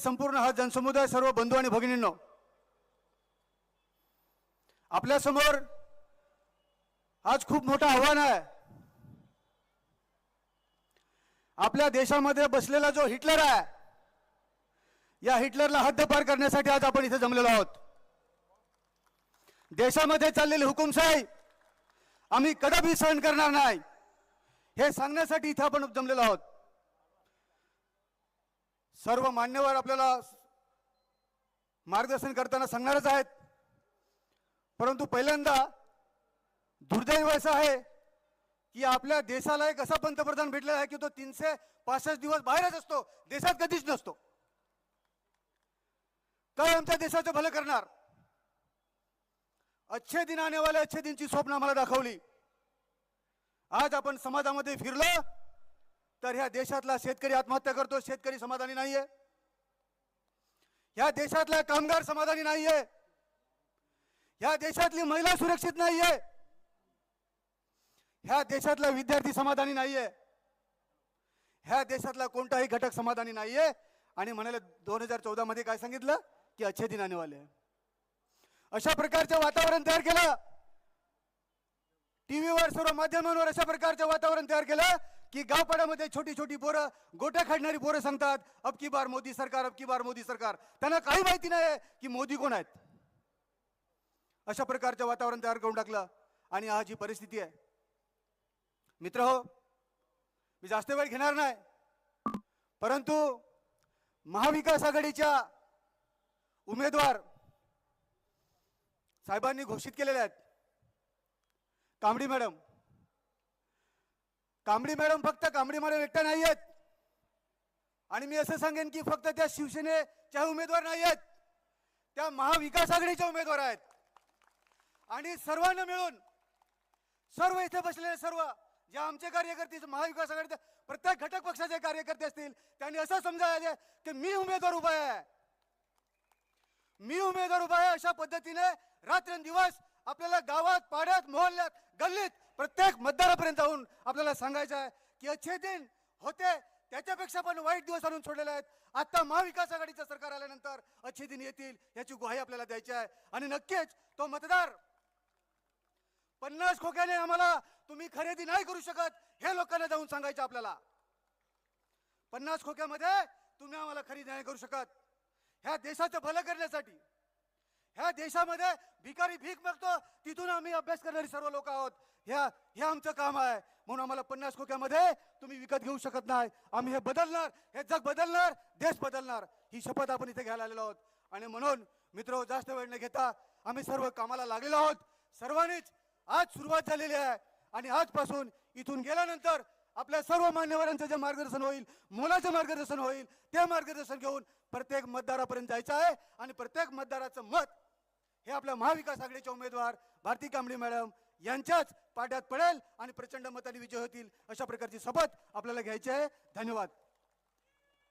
संपूर्ण हा जनसमुदाय सर्व बंधू आणि भगिनींनो आपल्यासमोर आज खूप मोठं आव्हान आहे. आपल्या देशामध्ये बसलेला जो हिटलर आहे या हिटलरला हद्दपार करण्यासाठी आज आपण इथे जमलेलो आहोत. देशामध्ये चाललेली हुकुमशाही आम्ही कदापि सहन करणार नाही. हे सांगण्यासाठी इथे आपण जमलेलो आहोत. सर्व मान्यवर आपल्याला मार्गदर्शन करताना सांगणारच आहेत. परंतु पहिल्यांदा दुर्दैव असं आहे की आपल्या देशाला एक असा पंतप्रधान भेटलेला आहे की तो तीनशे पासष्ट दिवस बाहेरच असतो देशात कधीच नसतो. काय आमच्या देशाचं भलं करणार. अच्छे दिन आने वाले अच्छे दिनची स्वप्न आम्हाला दाखवली. आज आपण समाजामध्ये फिरलो. तर ह्या देशातला शेतकरी आत्महत्या करतो शेतकरी समाधानी नाहीये. ह्या देशातला कामगार समाधानी नाहीये. ह्या देशातली महिला सुरक्षित नाहीये. ह्या देशातला विद्यार्थी समाधानी नाहीये. ह्या देशातला कोणताही घटक समाधानी नाहीये. आणि म्हणाले दोन हजार चौदा मध्ये काय सांगितलं? की अच्छे दिन आने वाले अशा प्रकारचं वातावरण तयार केलं. टीव्हीवर सर्व माध्यमांवर अशा प्रकारचं वातावरण तयार केलं. की गावपाड्यामध्ये छोटी छोटी पोरं गोट्या काढणारी पोरं सांगतात अब की बार मोदी सरकार अब की बार मोदी सरकार. त्यांना काही माहिती नाही की मोदी कोण आहेत. अशा प्रकारचं वातावरण तयार करून टाकलं आणि आज ही परिस्थिती आहे. मित्र हो मी जास्त वेळ घेणार नाही. परंतु महाविकास आघाडीच्या उमेदवार साहेबांनी घोषित केलेले आहेत. कांबडी मॅडम कांबडी मॅडम फक्त कांबडी मॅडम एकट्या नाही आहेत आणि मी असं सांगेन की फक्त त्या शिवसेनेच्या उमेदवार नाही आहेत त्या महाविकास आघाडीच्या उमेदवार आहेत. आणि सर्वांना मिळून सर्व इथे बसलेले सर्व जे आमचे कार्यकर्ते महाविकास आघाडीचे प्रत्येक घटक पक्षाचे कार्यकर्ते असतील त्यांनी असं समजायला की मी उमेदवार उभा आहे. मी उमेदवार उभा आहे अशा पद्धतीने रात्रंदिवस आपल्याला गावात पाड्यात मोहल्ल्यात गल्लीत प्रत्येक मतदारापर्यंत जाऊन आपल्याला सांगायचं आहे की अच्छे दिन होते त्याच्यापेक्षा पण वाईट दिवस आणून सोडलेले आहेत. आता महाविकास आघाडीचं सरकार आल्यानंतर अच्छे दिन येतील याची ग्वाही आपल्याला द्यायची आहे. आणि नक्कीच तो मतदार पन्नास खोक्याने आम्हाला तुम्ही खरेदी नाही करू शकत हे लोकांना जाऊन सांगायचं आपल्याला. पन्नास खोक्यामध्ये तुम्ही आम्हाला खरेदी नाही करू शकत. ह्या देशाचं भलं करण्यासाठी ह्या देशामध्ये भिकारी भीक मागतो तिथून आम्ही अभ्यास करणारी सर्व लोक आहोत. ह्या हे आमचं काम आहे. म्हणून आम्हाला पन्नास खोक्यामध्ये तुम्ही विकत घेऊ शकत नाही. आम्ही हे बदलणार हे जग बदलणार देश बदलणार. ही शपथ आपण इथे घ्यायला आलेलो आहोत. आणि म्हणून मित्र जास्त वेळ न घेता आम्ही सर्व कामाला लागलेलो आहोत. सर्वांनीच आज सुरुवात झालेली आहे. आणि आजपासून इथून गेल्यानंतर आपल्या सर्व मान्यवरांचं जे मार्गदर्शन होईल मोलाचं मार्गदर्शन होईल ते मार्गदर्शन घेऊन प्रत्येक मतदारापर्यंत जायचं आहे. आणि प्रत्येक मतदाराचं मत हे आपल्या महाविकास आघाडीचे उमेदवार भारती कांबळी मॅडम यांच्याच पाट्यात पडेल आणि प्रचंड मताने विजय होतील अशा प्रकारची शपथ आपल्याला घ्यायची आहे. धन्यवाद.